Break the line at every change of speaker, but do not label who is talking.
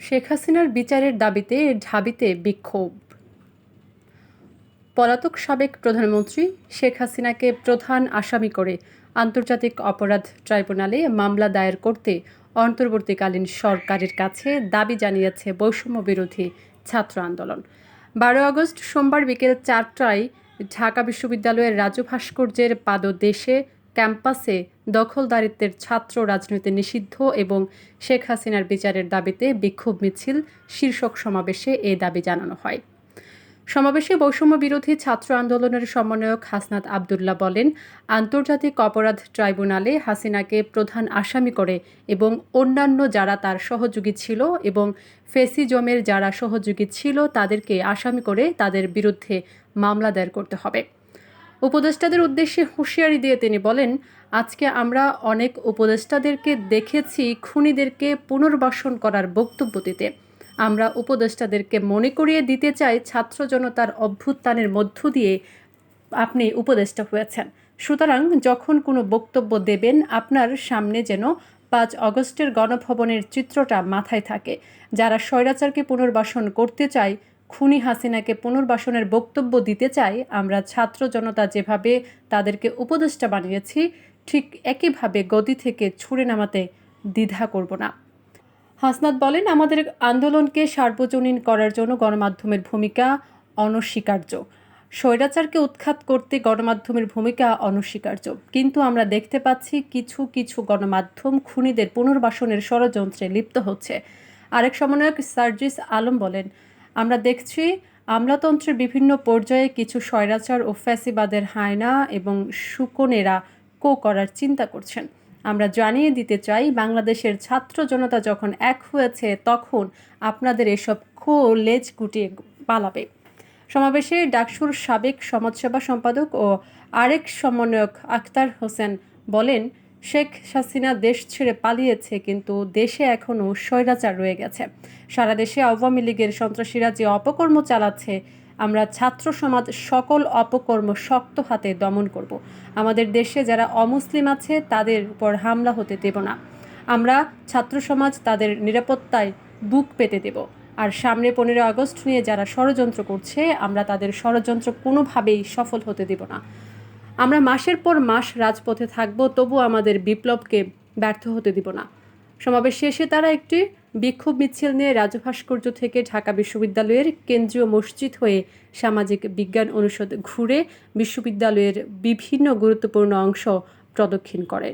শেখ হাসিনার বিচারের দাবিতে ঢাবিতে বিক্ষোভ। পলাতক সাবেক প্রধানমন্ত্রী শেখ হাসিনাকে প্রধান আসামি করে আন্তর্জাতিক অপরাধ ট্রাইব্যুনালে মামলা দায়ের করতে অন্তর্বর্তীকালীন সরকারের কাছে দাবি জানিয়েছে বৈষম্য বিরোধী ছাত্র আন্দোলন। বারো আগস্ট সোমবার বিকেল চারটায় ঢাকা বিশ্ববিদ্যালয়ের রাজু ভাস্কর্যের পাদদেশে ক্যাম্পাসে দখলদারিত্বের ছাত্র রাজনীতি নিষিদ্ধ এবং শেখ হাসিনার বিচারের দাবিতে বিক্ষোভ মিছিল, শীর্ষক সমাবেশে এ দাবি জানানো হয়। সমাবেশে বৈষম্য বিরোধী ছাত্র আন্দোলনের সমন্বয়ক হাসনাত আবদুল্লাহ বলেন, আন্তর্জাতিক অপরাধ ট্রাইব্যুনালে হাসিনাকে প্রধান আসামি করে এবং অন্যান্য যারা তার সহযোগী ছিল এবং ফেসিজমের যারা সহযোগী ছিল তাদেরকে আসামি করে তাদের বিরুদ্ধে মামলা দায়ের করতে হবে। উপদেষ্টাদের উদ্দেশ্যে হুঁশিয়ারি দিয়ে তিনি বলেন, আজকে আমরা অনেক উপদেষ্টাদেরকে দেখেছি, খুনিদেরকে পুনর্বাসন করার বক্তব্য দিতে। আমরা উপদেষ্টাদেরকে মনে করিয়ে দিতে চাই ছাত্র জনতার অভ্যুত্থানের মধ্য দিয়ে আপনি উপদেষ্টা হয়েছেন। সুতরাং যখন কোনো বক্তব্য দেবেন, আপনার সামনে যেন পাঁচ অগস্টের গণভবনের চিত্রটা মাথায় থাকে। যারা স্বৈরাচারকে পুনর্বাসন করতে চায় খুনি হাসিনাকে পুনর্বাসনের বক্তব্য দিতে চাই, আমরা ছাত্র জনতা যেভাবে তাদেরকে উপদেষ্টা বানিয়েছি, ঠিক একইভাবে গদি থেকে ছুঁড়ে নামাতে দ্বিধা করব না। হাসনাত বলেন, আমাদের আন্দোলনকে সার্বজনীন করার জন্য গণমাধ্যমের ভূমিকা অনস্বীকার্য। স্বৈরাচারকে উৎখাত করতে গণমাধ্যমের ভূমিকা অনস্বীকার্য। কিন্তু আমরা দেখতে পাচ্ছি কিছু কিছু গণমাধ্যম খুনিদের পুনর্বাসনের ষড়যন্ত্রে লিপ্ত হচ্ছে। আরেক সমন্বয়ক সার্জিস আলম বলেন আমরা দেখছি আমলাতন্ত্রের বিভিন্ন পর্যায়ে কিছু স্বৈরাচার ও ফ্যাসিবাদের হায়না এবং সুকনেরা কো করার চিন্তা করছেন। আমরা জানিয়ে দিতে চাই, বাংলাদেশের ছাত্র জনতা যখন এক হয়েছে, তখন আপনাদের এসব খো লেজ গুটিয়ে পালাবে। সমাবেশে ডাকসুর সাবেক সমাজসেবা সম্পাদক ও আরেক সমন্বয়ক আখতার হোসেন বলেন শেখ হাসিনা দেশ ছেড়ে পালিয়েছে, কিন্তু দেশে এখনও স্বৈরাচার রয়ে গেছে। সারা দেশে আওয়ামী লীগের সন্ত্রাসীরা যে অপকর্ম চালাচ্ছে, আমরা ছাত্র সমাজ সকল অপকর্ম শক্ত হাতে দমন করব। আমাদের দেশে যারা অমুসলিম আছে, তাদের উপর হামলা হতে দেব না। আমরা ছাত্র সমাজ তাদের নিরাপত্তায় বুক পেতে দেব। আর সামনে পনেরো আগস্ট নিয়ে যারা ষড়যন্ত্র করছে, আমরা তাদের ষড়যন্ত্র কোনোভাবেই সফল হতে দেব না। আমরা মাসের পর মাস রাজপথে থাকব, তবু আমাদের বিপ্লবকে ব্যর্থ হতে দিব না। সমাবেশ শেষে তারা একটি বিক্ষোভ মিছিল নিয়ে রাজভাস্কর্য থেকে ঢাকা বিশ্ববিদ্যালয়ের কেন্দ্রীয় মসজিদ হয়ে সামাজিক বিজ্ঞান অনুষদ ঘুরে বিশ্ববিদ্যালয়ের বিভিন্ন গুরুত্বপূর্ণ অংশ প্রদক্ষিণ করে।